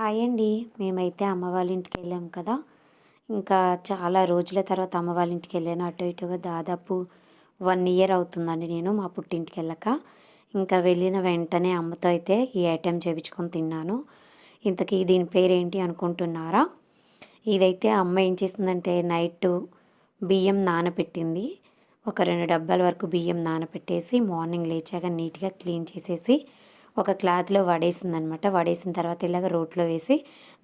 Hi అండి. మేమైతే అమ్మ వాళ్ళ ఇంటికి వెళ్ళాం కదా. ఇంకా చాలా రోజుల తర్వాత అమ్మ వాళ్ళ ఇంటికి వెళ్ళాను. అటు ఇటుగా దాదాపు వన్ ఇయర్ అవుతుందండి నేను మా పుట్టింటికి వెళ్ళక. ఇంకా వెళ్ళిన వెంటనే అమ్మతో అయితే ఈ ఐటెం చేయించుకొని తిన్నాను. ఇంతకీ దీని పేరేంటి అనుకుంటున్నారా? ఇదైతే అమ్మ ఏం చేసిందంటే నైట్ బియ్యం నానబెట్టింది ఒక రెండు డబ్బాల వరకు బియ్యం నానబెట్టేసి మార్నింగ్ లేచాక నీట్గా క్లీన్ చేసేసి ఒక క్లాత్లో వడేసింది అనమాట వడేసిన తర్వాత ఇలాగ రోట్లో వేసి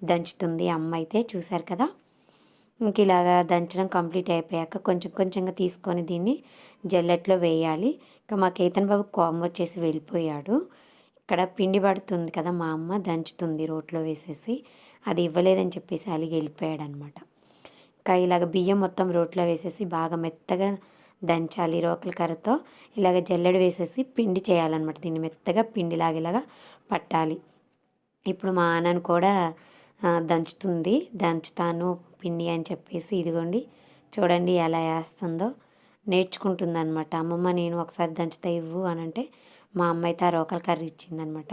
దంచుతుంది. అమ్మ అయితే చూశారు కదా? ఇంక ఇలాగా దంచడం కంప్లీట్ అయిపోయాక కొంచెం కొంచెంగా తీసుకొని దీన్ని జల్లెట్లో వేయాలి. ఇంకా మా కేతన్ బాబు కోమ వచ్చేసి వెళ్ళిపోయాడు. ఇక్కడ పిండి పడుతుంది కదా మా అమ్మ దంచుతుంది రోట్లో వేసేసి. అది ఇవ్వలేదని చెప్పేసి అలిగి వెళ్ళిపోయాడు అనమాట ఇంకా ఇలాగ బియ్యం మొత్తం రోట్లో వేసేసి బాగా మెత్తగా దంచాలి రోకల కర్రతో. ఇలాగ జల్లెడ వేసేసి పిండి చేయాలన్నమాట. దీన్ని మెత్తగా పిండిలాగేలాగా పట్టాలి. ఇప్పుడు మా ఆనని కూడా దంచుతుంది. దంచుతాను పిండి అని చెప్పేసి ఇదిగోండి. చూడండి ఎలా వేస్తుందో. నేర్చుకుంటుంది అనమాట అమ్మమ్మ నేను ఒకసారి దంచుతా ఇవ్వు అని అంటే మా అమ్మ అయితే ఆ రోకల కర్రీ ఇచ్చిందనమాట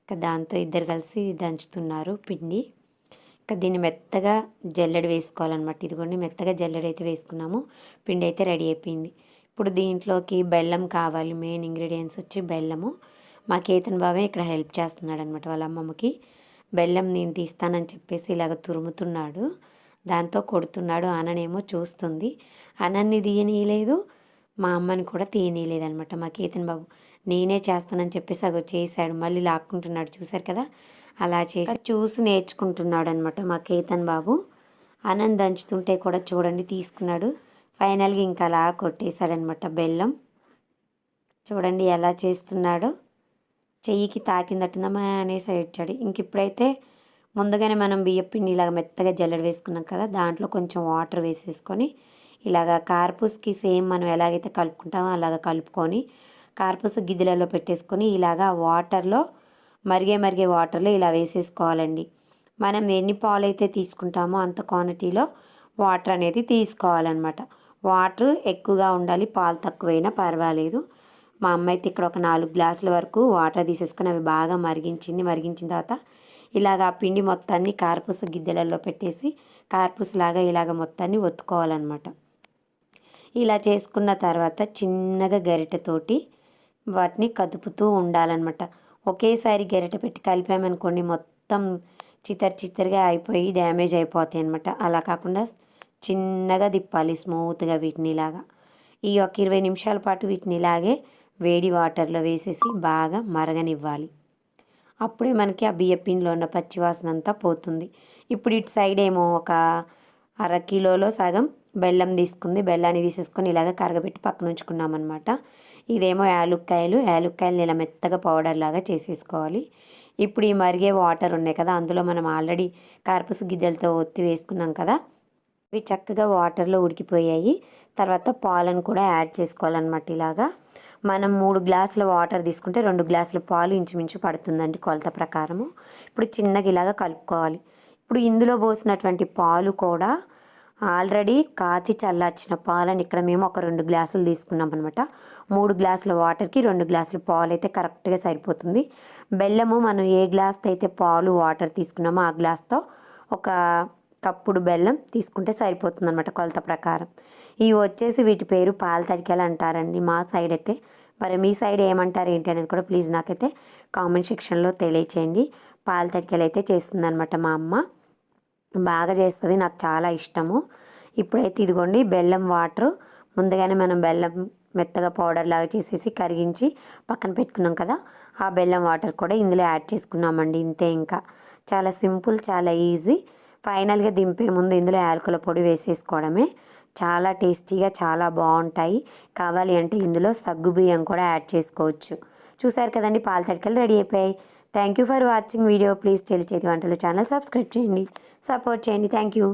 ఇంకా దాంతో ఇద్దరు కలిసి దంచుతున్నారు పిండి. దీన్ని మెత్తగా జల్లెడ వేసుకోవాలన్నమాట. ఇదిగోండి మెత్తగా జల్లెడ అయితే వేసుకున్నాము. పిండి అయితే రెడీ అయిపోయింది. ఇప్పుడు దీంట్లోకి బెల్లం కావాలి. మెయిన్ ఇంగ్రీడియంట్స్ వచ్చి బెల్లము. మా కేతన్ బావే ఇక్కడ హెల్ప్ చేస్తున్నాడు అనమాట వాళ్ళ అమ్మమ్మకి. బెల్లం నేను తీస్తానని చెప్పేసి ఇలాగ తురుముతున్నాడు. దాంతో కొడుతున్నాడు. అననేమో చూస్తుంది. అనన్ని తీయనీయలేదు. మా అమ్మని కూడా తీయనీయలేదనమాట మా కేతన్ బాబు. నేనే చేస్తానని చెప్పేసి అగో చేశాడు. మళ్ళీ లాక్కుంటున్నాడు. చూశారు కదా? అలా చేసి చూసి నేర్చుకుంటున్నాడు అనమాట మా కేతన్ బాబు. ఆనంద్ దంచుతుంటే కూడా చూడండి తీసుకున్నాడు. ఫైనల్గా ఇంకా అలా కొట్టేశాడనమాట బెల్లం. చూడండి ఎలా చేస్తున్నాడో. చెయ్యికి తాకిందట్టుందమ్మా అనేసి ఇచ్చాడు ఇంక ఇప్పుడైతే ముందుగానే మనం బియ్యం పిండి ఇలాగ మెత్తగా జల్లెడ వేసుకున్నాం కదా దాంట్లో కొంచెం వాటర్ వేసేసుకొని ఇలాగ కార్పూస్కి సేమ్ మనం ఎలాగైతే కలుపుకుంటామో అలాగ కలుపుకొని కార్పూస్ గిద్దెలలో పెట్టేసుకొని ఇలాగ వాటర్లో మరిగే మరిగే వాటర్లో ఇలా వేసేసుకోవాలండి. మనం ఎన్ని పాలు అయితే తీసుకుంటామో అంత క్వాంటిటీలో వాటర్ అనేది తీసుకోవాలన్నమాట. వాటర్ ఎక్కువగా ఉండాలి పాలు తక్కువైనా పర్వాలేదు. మా అమ్మ అయితే ఇక్కడ ఒక నాలుగు గ్లాసుల వరకు వాటర్ తీసేసుకొని అవి బాగా మరిగించింది. మరిగించిన తర్వాత ఇలాగ ఆ పిండి మొత్తాన్ని కార్పూస గిద్దెలలో పెట్టేసి కార్పూస్ లాగా ఇలాగ మొత్తాన్ని ఒత్తుకోవాలన్నమాట. ఇలా చేసుకున్న తర్వాత చిన్నగా గరిటెతోటి వాటిని కదుపుతూ ఉండాలన్నమాట. ఒకేసారి గరిటె పెట్టి కలిపామనుకోండి మొత్తం చిత్తర్ చిత్తరిగా అయిపోయి డ్యామేజ్ అయిపోతాయి అనమాట అలా కాకుండా చిన్నగా తిప్పాలి స్మూత్గా వీటిని ఇలాగా ఈ ఒక ఇరవై నిమిషాల పాటు వీటిని ఇలాగే వేడి వాటర్లో వేసేసి బాగా మరగనివ్వాలి. అప్పుడే మనకి ఆ బియ్యపిండిలో ఉన్న పచ్చివాసన అంతా పోతుంది. ఇప్పుడు ఇటు సైడ్ ఏమో ఒక అర కిలోలో సగం బెల్లం తీసుకుంది. బెల్లాన్ని తీసేసుకొని ఇలాగ కరగబెట్టి పక్కన ఉంచుకున్నాం అనమాట ఇదేమో యాలుక్కాయలు. యాలుక్కాయలు ఇలా మెత్తగా పౌడర్ లాగా చేసేసుకోవాలి. ఇప్పుడు ఈ మరిగే వాటర్ ఉన్నాయి కదా అందులో మనం ఆల్రెడీ కార్పస్ గిద్దెలతో ఒత్తి వేసుకున్నాం కదా ఇవి చక్కగా వాటర్లో ఉడికిపోయాయి. తర్వాత పాలను కూడా యాడ్ చేసుకోవాలన్నమాట ఇలాగా. మనం మూడు గ్లాసుల వాటర్ తీసుకుంటే రెండు గ్లాసుల పాలు ఇంచుమించు పడుతుందండి కొలత ప్రకారము. ఇప్పుడు చిన్నగా ఇలాగా కలుపుకోవాలి. ఇప్పుడు ఇందులో పోసినటువంటి పాలు కూడా ఆల్రెడీ కాచి చల్లార్చిన పాలని ఇక్కడ మేము ఒక రెండు గ్లాసులు తీసుకున్నాం అనమాట మూడు గ్లాసుల వాటర్కి రెండు గ్లాసుల పాలు అయితే కరెక్ట్గా సరిపోతుంది. బెల్లము మనం ఏ గ్లాస్తో అయితే పాలు వాటర్ తీసుకున్నామో ఆ గ్లాస్తో ఒక కప్పుడు బెల్లం తీసుకుంటే సరిపోతుంది అనమాట కొలత ప్రకారం. ఇవి వచ్చేసి వీటి పేరు పాల తడికెలు అంటారండి మా సైడ్ అయితే. మరి మీ సైడ్ ఏమంటారు ఏంటి అనేది కూడా ప్లీజ్ నాకైతే కామెంట్ సెక్షన్లో తెలియచేయండి. పాల తడికెలు అయితే చేస్తుందనమాట మా అమ్మ. బాగా చేస్తుంది నాకు చాలా ఇష్టము. ఇప్పుడైతే ఇదిగోండి బెల్లం వాటర్. ముందుగానే మనం బెల్లం మెత్తగా పౌడర్ లాగా చేసేసి కరిగించి పక్కన పెట్టుకున్నాం కదా ఆ బెల్లం వాటర్ కూడా ఇందులో యాడ్ చేసుకున్నామండి ఇంతే ఇంకా. చాలా సింపుల్ చాలా ఈజీ. ఫైనల్గా దింపే ముందు ఇందులో యాలకుల పొడి వేసేసుకోవడమే. చాలా టేస్టీగా చాలా బాగుంటాయి. కావాలి అంటే ఇందులో సగ్గు బియ్యం కూడా యాడ్ చేసుకోవచ్చు. చూసారు కదండి పాల తడికలు రెడీ అయిపోయాయి. Thank you for watching video please తెలిచేది వంటలు ఛానల్ సబ్స్క్రైబ్ చేయండి. సపోర్ట్ చేయండి. Thank you